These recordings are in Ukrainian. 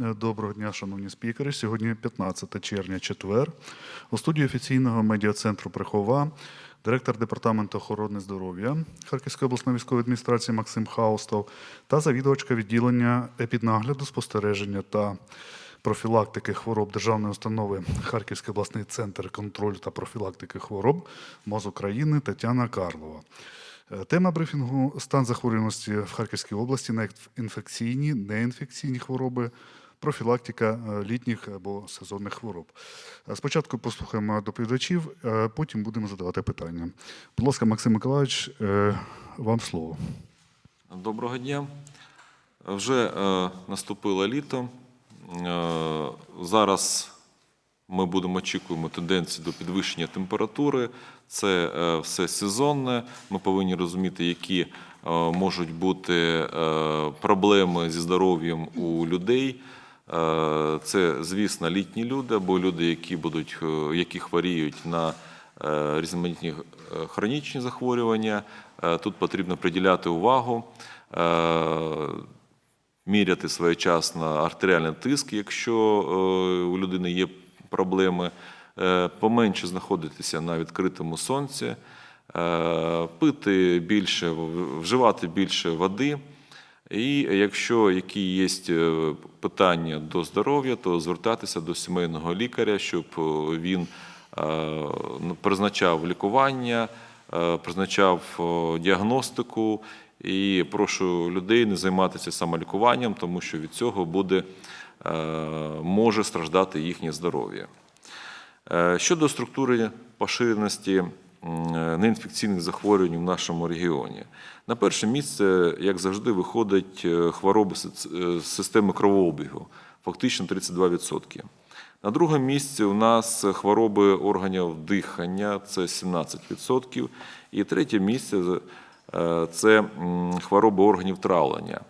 Е, Доброго дня, шановні спікери. Сьогодні 15 червня, четвер. У студії офіційного медіа-центру Прихова директор департаменту охорони здоров'я Харківської обласної військової адміністрації Максим Хаустов та завідувачка відділення епіднагляду, спостереження та профілактики хвороб державної установи Харківський обласний центр контролю та профілактики хвороб МОЗ України Тетяна Карлова. Е, Тема брифінгу стан захворюваності в Харківській області на інфекційні, неінфекційні хвороби, профілактика е, літніх або сезонних хвороб. Е, Спочатку послухаємо доповідачів, е, потім будемо задавати питання. Будь ласка, Максим Миколаївич, вам слово. Доброго дня. Вже наступило літо. Зараз ми будемо очікуємо тенденції до підвищення температури. Це все сезонне. Ми повинні розуміти, які можуть бути проблеми зі здоров'ям у людей. Е, Це, звісно, літні люди або люди, які будуть е, які хворіють на е, різноманітні хронічні захворювання. Тут потрібно приділяти увагу, міряти своєчасно артеріальний тиск, якщо у людини є проблеми, поменше знаходитися на відкритому сонці, пити більше, вживати більше води. І якщо які є е, питання до здоров'я, то звертатися до сімейного лікаря, щоб е, він е, ну, призначав лікування, призначав діагностику. І прошу людей не займатися самолікуванням, тому що від цього буде, може страждати їхнє здоров'я. Щодо структури поширеності неінфекційних захворювань в нашому регіоні, на перше місце, як завжди, виходить е, хвороби е, системи кровообігу, фактично 32%. На другому місці у нас хвороби органів дихання, це 17%. І третє місце е, це хвороби органів травлення,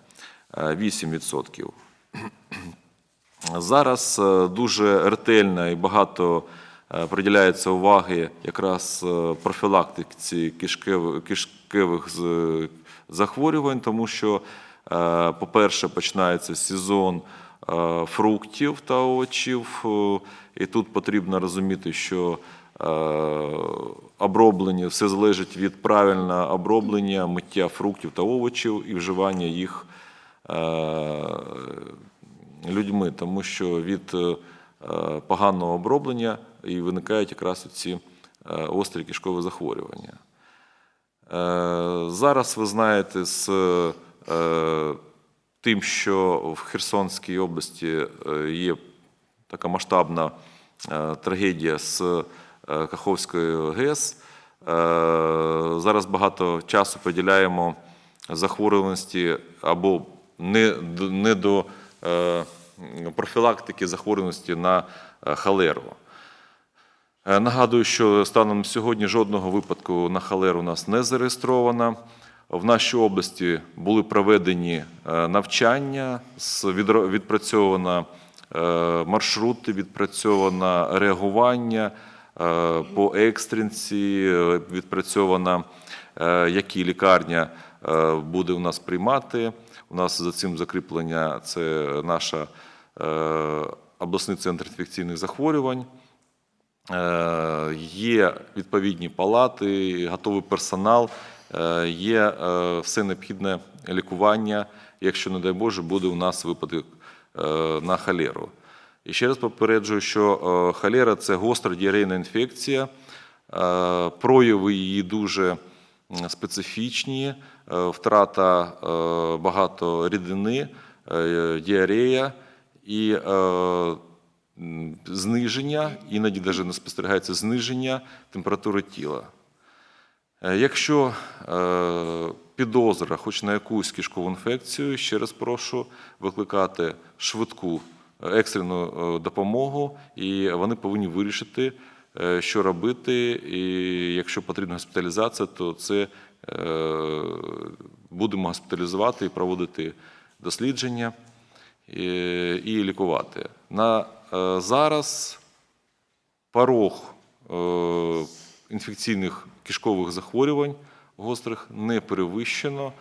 е, 8%. Зараз е, дуже ретельно і багато е, приділяється уваги якраз е, профілактиці кишкевих захворювань, тому що, е, по-перше, починається сезон е, фруктів та овочів, е, і тут потрібно розуміти, що е, оброблення все залежить від правильного оброблення, миття фруктів та овочів і вживання їх е, людьми, тому що від е, поганого оброблення і виникають якраз ці е, острі кишкові захворювання. Е, Зараз ви знаєте, з е, тим, що в Херсонській області є така масштабна трагедія з Каховською ГЕС. Зараз багато часу приділяємо захворюваності або не, не до профілактики захворюваності на холеру. Е, Нагадую, що станом сьогодні жодного випадку на холеру у нас не зареєстровано. В нашій області були проведені е, навчання, відпрацьовано е, маршрути, відпрацьовано реагування е, по екстренці, е, відпрацьовано, е, які лікарня е, буде у нас приймати. У нас за цим закріплення це наша е, обласний центр інфекційних захворювань. Е, Є відповідні палати, готовий персонал, е, є е, все необхідне лікування, якщо, не дай Боже, буде у нас випадок на холеру. І ще раз попереджую, що холера – це гостра діарейна інфекція, прояви її дуже специфічні, втрата багато рідини, діарея. І зниження, іноді навіть не спостерігається зниження температури тіла. Е, Якщо е, підозра хоч на якусь кишкову інфекцію, ще раз прошу викликати швидку е, екстрену допомогу, і вони повинні вирішити, що робити. І якщо потрібна госпіталізація, то це будемо госпіталізувати і проводити дослідження і, лікувати. На зараз порог е, інфекційних кишкових захворювань гострих не перевищено.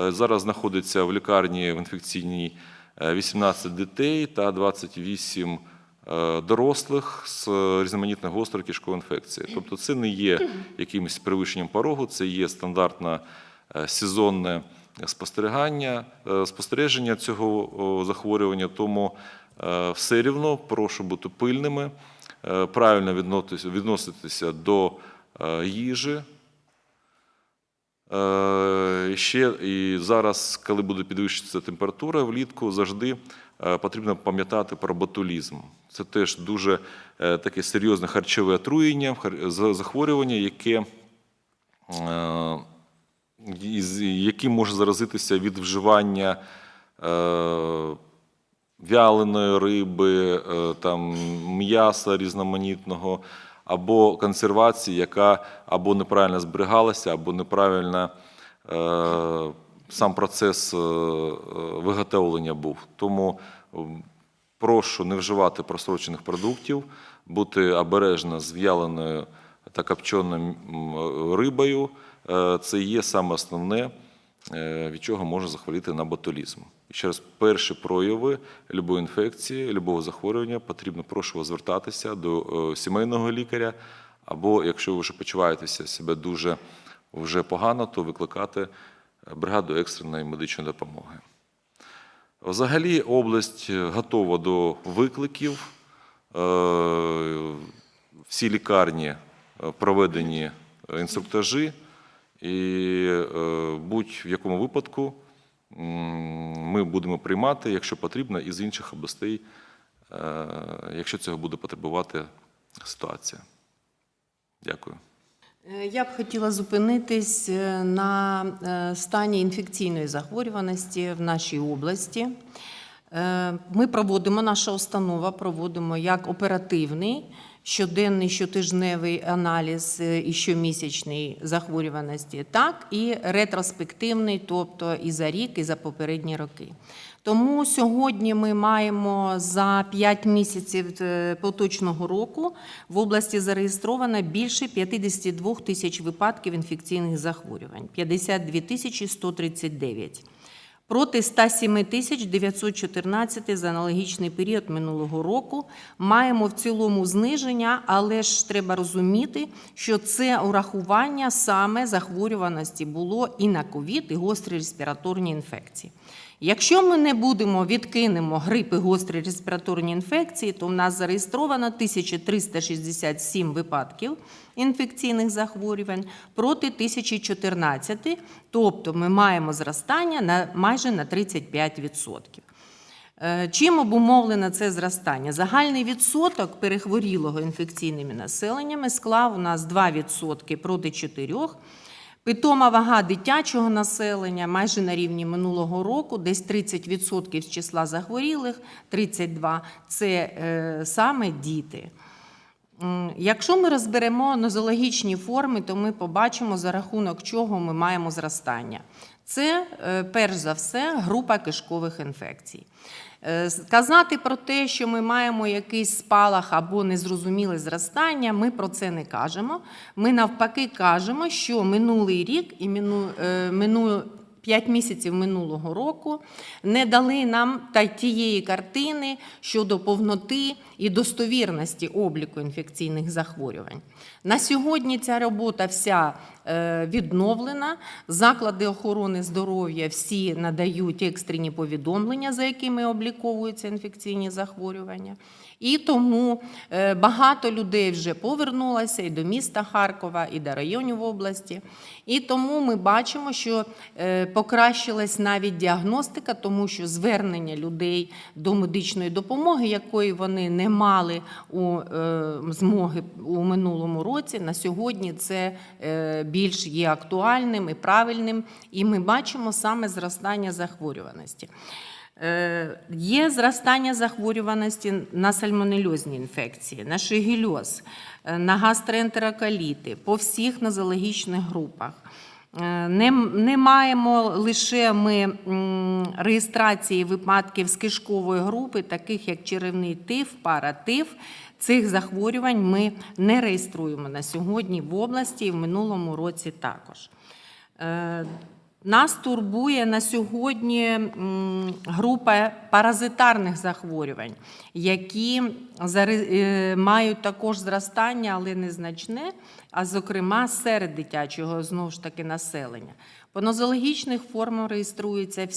Е, Зараз знаходиться в лікарні в інфекційній е, 18 дітей та 28 е, дорослих з різноманітною гострою кишковою інфекцією. Тобто це не є якимось перевищенням порогу, це є стандартне е, сезонне спостерігання, е, спостереження цього захворювання. Тому е, все рівно прошу бути пильними, е, правильно відноситися- до е, їжі. Е, Ще і зараз, коли буде підвищуватися температура влітку, завжди е, потрібно пам'ятати про ботулізм. Це теж дуже е, таке серйозне харчове отруєння, захворювання, яке, е, яким може заразитися від вживання е, вяленої риби, е, там, м'яса різноманітного, або консервації, яка або неправильно зберігалася, або неправильно е, сам процес е, виготовлення був. Тому прошу не вживати просрочених продуктів, бути обережно з в'яленою та копченою рибою. Це є саме основне, від чого може захворіти на ботулізм. І ще раз, перші прояви любої інфекції, любого захворювання потрібно прошу вас звертатися до е, сімейного лікаря, або якщо ви вже почуваєтеся себе дуже вже погано, то викликати е, бригаду екстреної медичної допомоги. Взагалі область готова до викликів. Е, Всі лікарні проведені інструктажі, і будь-в якому випадку ми будемо приймати, якщо потрібно, із інших областей, е, якщо цього буде потребувати ситуація. Дякую. Е, Я б хотіла зупинитись е, на стані інфекційної захворюваності в нашій області. Ми проводимо, наша установа проводимо як оперативний щоденний, щотижневий аналіз е, і щомісячний захворюваності, так і ретроспективний, тобто і за рік, і за попередні роки. Тому сьогодні ми маємо за 5 місяців е, поточного року в області зареєстровано більше 52 тисяч випадків інфекційних захворювань, 52 тисячі 139 проти 107 тисяч 914 за аналогічний період минулого року. Маємо в цілому зниження, але ж треба розуміти, що це урахування саме захворюваності було і на ковід, і гострі респіраторні інфекції. Якщо ми не будемо відкинемо грип і гострі респіраторні інфекції, то в нас зареєстровано 1367 випадків інфекційних захворювань проти 1014, тобто ми маємо зростання на майже на 35%. Е, Чим обумовлено це зростання? Загальний відсоток перехворілого інфекційними населеннями склав у нас 2% проти 4%. Питома вага дитячого населення майже на рівні минулого року, десь 30% з числа захворілих, 32% – це е, саме діти. Якщо ми розберемо нозологічні форми, то ми побачимо, за рахунок чого ми маємо зростання. Це, е, перш за все, група кишкових інфекцій. Е, Сказати про те, що ми маємо якийсь спалах або незрозуміле зростання, ми про це не кажемо. Ми навпаки кажемо, що минулий рік і мину, е, мину, 5 місяців минулого року не дали нам та тієї картини щодо повноти і достовірності обліку інфекційних захворювань. На сьогодні ця робота вся е, відновлена. Заклади охорони здоров'я всі надають екстрені повідомлення, за якими обліковуються інфекційні захворювання. І тому е, багато людей вже повернулося і до міста Харкова, і до районів області. І тому ми бачимо, що е, покращилась навіть діагностика, тому що звернення людей до медичної допомоги, якої вони не мали у е, змоги у минулому році, на сьогодні це більш є актуальним і правильним. І ми бачимо саме зростання захворюваності. Е, Є зростання захворюваності на сальмонельозні інфекції, на шигельоз, е, на гастроентероколіти по всіх нозологічних групах. Е, Не, не маємо лише ми реєстрації випадків з кишкової групи, таких як черевний тиф, паратиф. Цих захворювань ми не реєструємо на сьогодні в області і в минулому році також. Нас турбує на сьогодні група паразитарних захворювань, які е, мають також зростання, але незначне, а зокрема серед дитячого знову ж таки населення. По нозологічних формах реєструються е,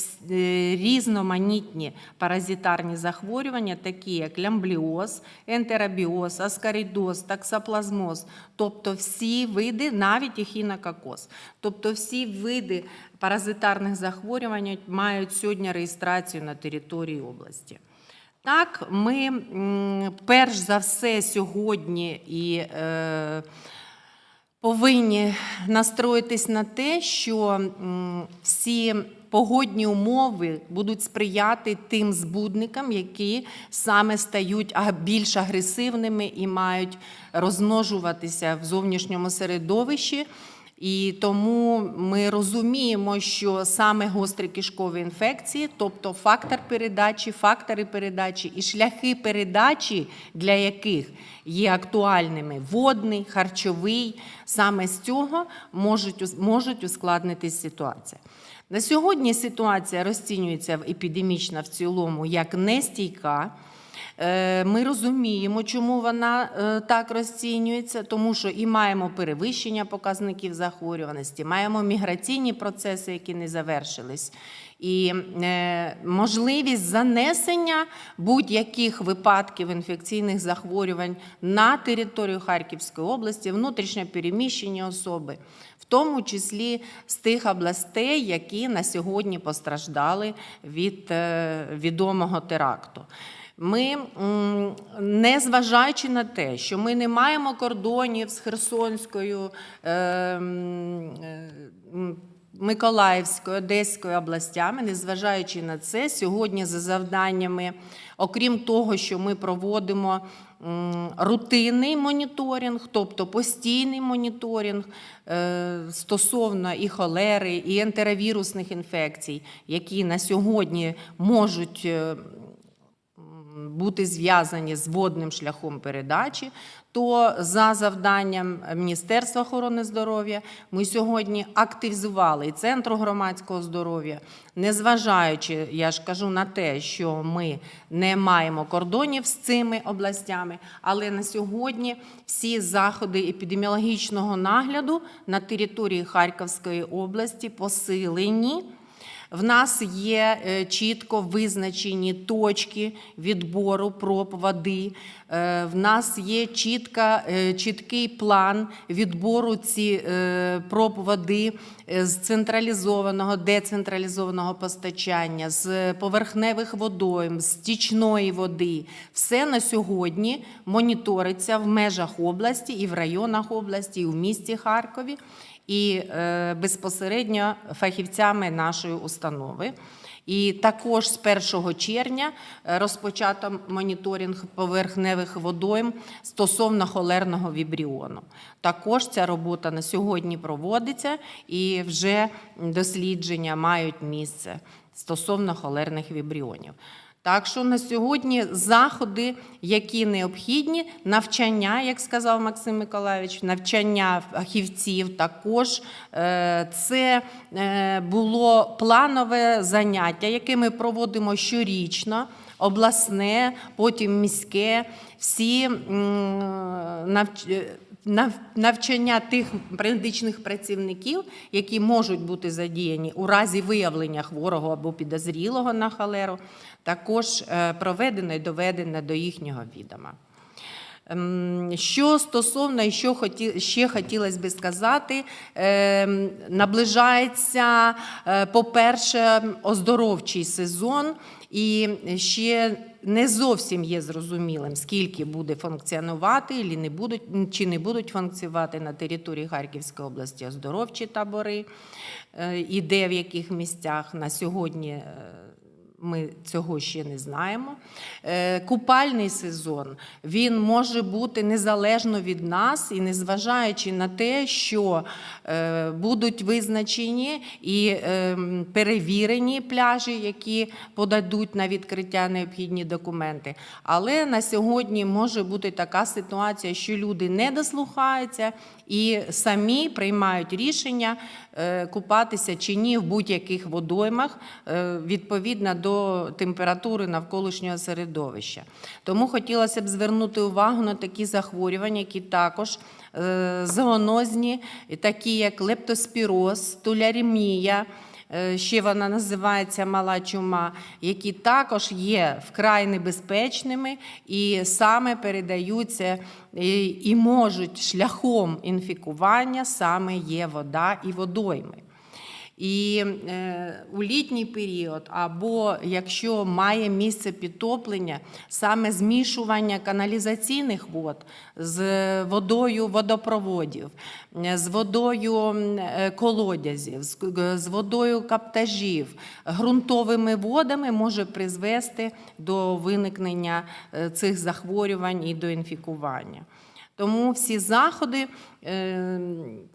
різноманітні паразитарні захворювання, такі як лямбліоз, ентеробіоз, аскаридоз, таксоплазмоз, тобто всі види, навіть ехінококоз. Тобто всі види паразитарних захворювань мають сьогодні реєстрацію на території області. Так, ми перш за все сьогодні і е, повинні настроїтись на те, що всі погодні умови будуть сприяти тим збудникам, які саме стають більш агресивними і мають розмножуватися в зовнішньому середовищі. І тому ми розуміємо, що саме гострі кишкові інфекції, тобто фактор передачі, фактори передачі і шляхи передачі, для яких є актуальними водний, харчовий, саме з цього можуть, можуть ускладнити ситуація. На сьогодні ситуація розцінюється в- епідемічна в цілому як нестійка. Е, Ми розуміємо, чому вона е, так розцінюється, тому що і маємо перевищення показників захворюваності, маємо міграційні процеси, які не завершились, і е, можливість занесення будь-яких випадків інфекційних захворювань на територію Харківської області, внутрішньо переміщені особи, в тому числі з тих областей, які на сьогодні постраждали від відомого теракту. Ми, м, незважаючи на те, що ми не маємо кордонів з Херсонською, е, е, Миколаївською, Одеською областями, незважаючи на це, сьогодні за завданнями, окрім того, що ми проводимо рутинний моніторинг, тобто постійний моніторинг е, стосовно і холери, і ентеровірусних інфекцій, які на сьогодні можуть. Бути зв'язані з водним шляхом передачі, то за завданням Міністерства охорони здоров'я ми сьогодні активізували і Центру громадського здоров'я, незважаючи, я ж кажу, на те, що ми не маємо кордонів з цими областями, але на сьогодні всі заходи епідеміологічного нагляду на території Харківської області посилені. В нас є е, чітко визначені точки відбору проб води. Е, В нас є чітка, е, чіткий план відбору ці проб води з централізованого, децентралізованого постачання, з поверхневих водойм, з стічної води. Все на сьогодні моніториться в межах області і в районах області, і в місті Харкові і е, безпосередньо фахівцями нашої установи. І також з 1 червня е, розпочато моніторинг поверхневих водойм стосовно холерного вібріону. Також ця робота на сьогодні проводиться і вже дослідження мають місце стосовно холерних вібріонів. Так що на сьогодні заходи, які необхідні, навчання, як сказав Максим Миколаївич, навчання фахівців також е, це е, було планове заняття, яке ми проводимо щорічно, обласне, потім міське. Всі нав- навчання тих медичних працівників, які можуть бути задіяні у разі виявлення хворого або підозрілого на холеру, також е, проведено і доведено до їхнього відома. Ем, Що стосовно, і що ще хотілося би сказати, ем, наближається, е, по-перше, оздоровчий сезон, і ще не зовсім є зрозумілим, скільки буде функціонувати, чи не будуть, функціонувати на території Харківської області оздоровчі табори, е, і де в яких місцях на сьогодні. Ми цього ще не знаємо. Е, Купальний сезон він може бути незалежно від нас і незважаючи на те, що е, будуть визначені і е, перевірені пляжі, які подадуть на відкриття необхідні документи. Але на сьогодні може бути така ситуація, що люди не дослухаються і самі приймають рішення купатися чи ні в будь-яких водоймах е, відповідно до температури навколишнього середовища. Тому хотілося б звернути увагу на такі захворювання, які також е, зоонозні, такі як лептоспіроз, столярімія. Е, Ще вона називається мала чума, які також є вкрай небезпечними і саме передаються і, і можуть шляхом інфікування саме є вода і водойми. І е, у літній період, або якщо має місце підтоплення, саме змішування каналізаційних вод з водою водопроводів, е, з водою е, колодязів, з, водою каптажів, ґрунтовими водами може призвести до виникнення цих захворювань і до інфікування. Тому всі заходи, е,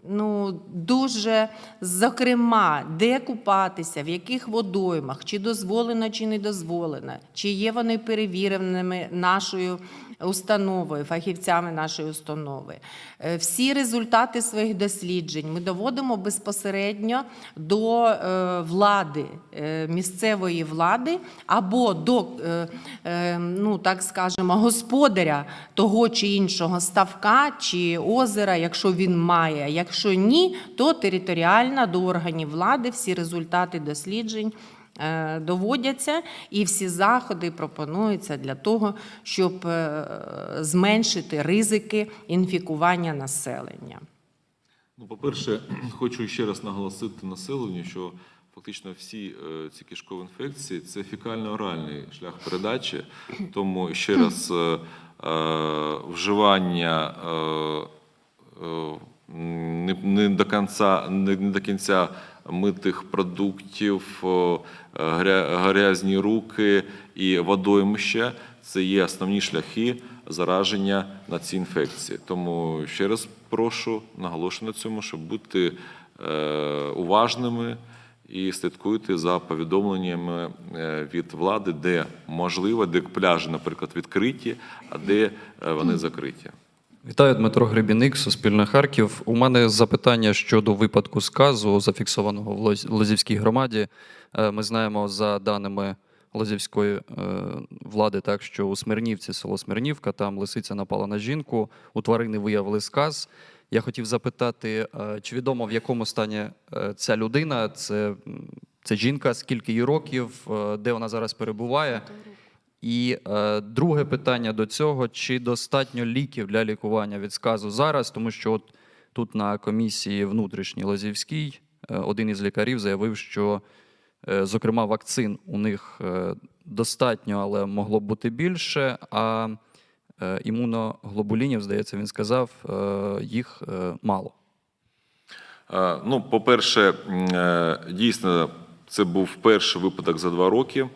ну, дуже зокрема, де купатися, в яких водоймах, чи дозволено, чи не дозволено, чи є вони перевіреними нашою установою, фахівцями нашої установи. Е, Всі результати своїх досліджень ми доводимо безпосередньо до е, влади, е, місцевої влади або до, ну так скажемо, господаря того чи іншого ставка чи озера, якщо він має. Якщо ні, то територіально до органів влади всі результати досліджень доводяться, і всі заходи пропонуються для того, щоб е, зменшити ризики інфікування населення. Ну, по-перше, хочу ще раз наголосити населенню, що фактично всі е, ці кишкові інфекції це фекально-оральний шлях передачі. Тому ще раз е, е, вживання е, е, не, до кінця, не до кінця митих продуктів, е, грязні руки і водоймища це є основні шляхи зараження на ці інфекції. Тому ще раз прошу наголошую на цьому, щоб бути е, уважними і слідкуйте за повідомленнями е, від влади, де можливо, де пляжі, наприклад, відкриті, а де вони закриті. Вітаю, Дмитро Гребіник, Суспільне Харків. У мене запитання щодо випадку сказу, зафіксованого в Лоз- Лозівській громаді. Е, Ми знаємо за даними Лозівської е, влади, так що у Смирнівці, село Смирнівка, там лисиця напала на жінку, у тварини виявили сказ. Я хотів запитати, е, чи відомо в якому стані ця людина? Це, це жінка, скільки їй років, де вона зараз перебуває? І е, друге питання до цього: чи достатньо ліків для лікування від сказу зараз? Тому що от тут на комісії внутрішній Лозівській е, один із лікарів заявив, що, е, зокрема, вакцин у них е, достатньо, але могло б бути більше. А е, імуноглобулінів, здається, він сказав, е, їх е, мало. Е, Ну, по-перше, е, дійсно, це був перший випадок за два роки.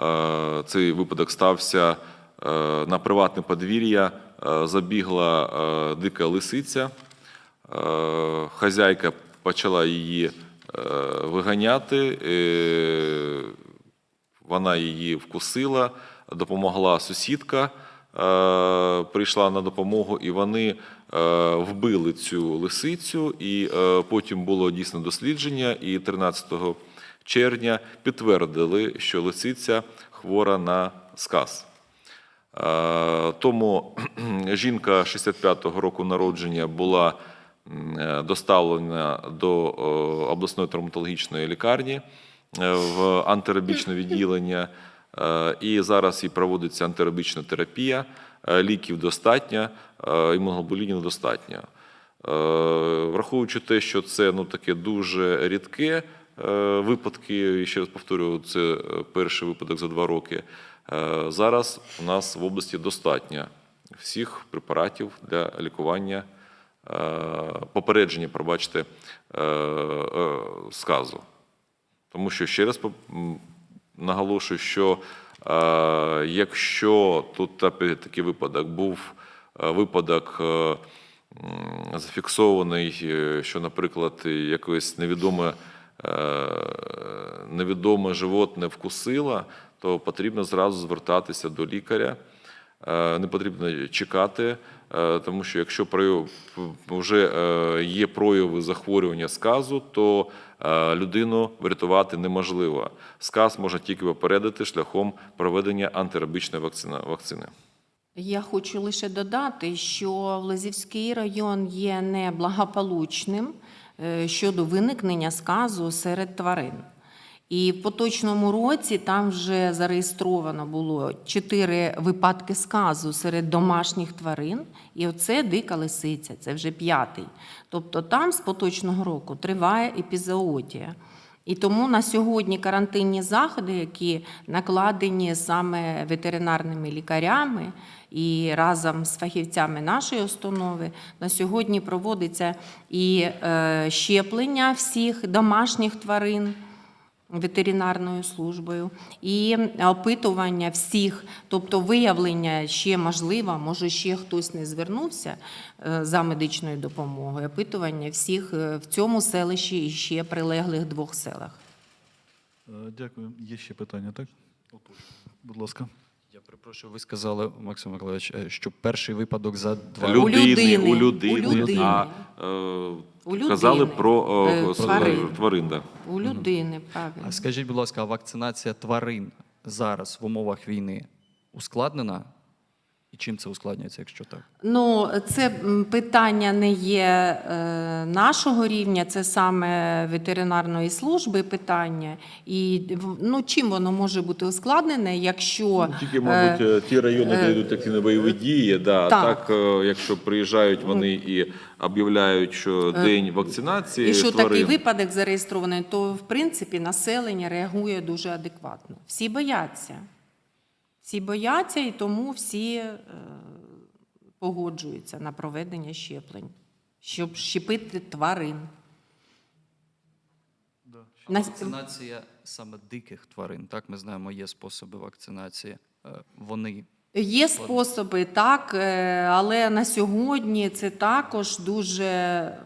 Е, Цей випадок стався е, на приватне подвір'я. Е, Забігла дика лисиця. Хазяйка почала її виганяти. Вона її вкусила, допомогла сусідка, прийшла на допомогу, і вони вбили цю лисицю. І потім було дійсно дослідження, і 13 червня підтвердили, що лисиця хвора на сказ. Е, Тому жінка 65-го року народження була е, доставлена до е, обласної травматологічної лікарні в антирабічне відділення, і зараз їй проводиться антирабічна терапія. Ліків достатньо, імуноглобулінів достатньо. Враховуючи те, що це ну таке дуже рідке випадки, і ще раз повторюю, це е, перший випадок за два роки. Е, Зараз у нас в області достатньо всіх препаратів для лікування, е, попередження, пробачте, е, е, сказу. Тому що ще раз наголошую, що е, якщо тут такий випадок був е, випадок. е, Зафіксований, е, що, наприклад, якесь невідоме, е, невідоме животне вкусило, то потрібно зразу звертатися до лікаря. Е, Не потрібно чекати, е, тому що якщо вже е, є прояви захворювання сказу, то е, людину врятувати неможливо. Сказ можна тільки попередити шляхом проведення антирабічної вакцини. Я хочу лише додати, що Лозівський район є неблагополучним е, щодо виникнення сказу серед тварин. І в поточному році там вже зареєстровано було чотири випадки сказу серед домашніх тварин, і оце дика лисиця, це вже п'ятий. Тобто там з поточного року триває епізоотія. І тому на сьогодні карантинні заходи, які накладені саме ветеринарними лікарями і разом з фахівцями нашої установи, на сьогодні проводиться і е, щеплення всіх домашніх тварин ветеринарною службою і опитування всіх, тобто виявлення ще можливо, може ще хтось не звернувся е, за медичною допомогою. Опитування всіх е, в цьому селищі і ще прилеглих двох селах. Дякую. Є ще питання, так? Будь ласка. Перепрошую, ви сказали, Максим Миколаївич, е, що перший випадок за два У роки. людини, у людини, у людини. а е, У казали про Е, е, тварин. тварин да. У людини, правильно. А скажіть, будь ласка, а вакцинація тварин зараз в умовах війни ускладнена? І чим це ускладнюється, якщо так? Ну, це питання не є е, нашого рівня, це саме ветеринарної служби питання. І ну, чим воно може бути ускладнене, якщо Тільки, мабуть, е, е, ті райони, де йдуть активні бойові дії, да, так. так, е, якщо приїжджають вони і об'являють, що день вакцинації і що тварин, такий випадок зареєстрований, то в принципі населення реагує дуже адекватно. Всі бояться. Всі бояться, і тому всі е, погоджуються на проведення щеплень, щоб щепити тварин. А На- вакцинація саме диких тварин, так ми знаємо, є способи вакцинації. Е, Вони Є способи, так, е, але на сьогодні це також дуже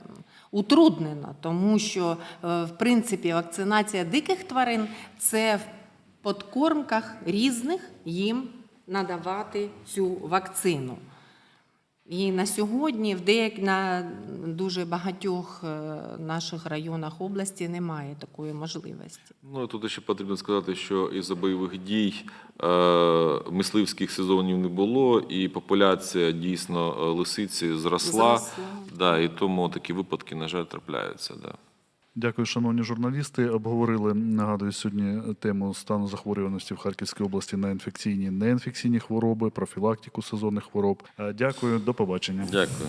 утруднено, тому що, в принципі, вакцинація диких тварин це в подкормках різних їм надавати цю вакцину. І на сьогодні в деяк на дуже багатьох е, наших районах області немає такої можливості. Ну, тут ще потрібно сказати, що із-за бойових дій е, мисливських сезонів не було, і популяція дійсно е, лисиці зросла. Зросла. Да, і тому такі випадки, на жаль, трапляються. Да. Дякую, шановні журналісти. Обговорили, нагадую, сьогодні тему стану захворюваності в Харківській області на інфекційні, неінфекційні хвороби, профілактику сезонних хвороб. Е, Дякую, до побачення. Дякую.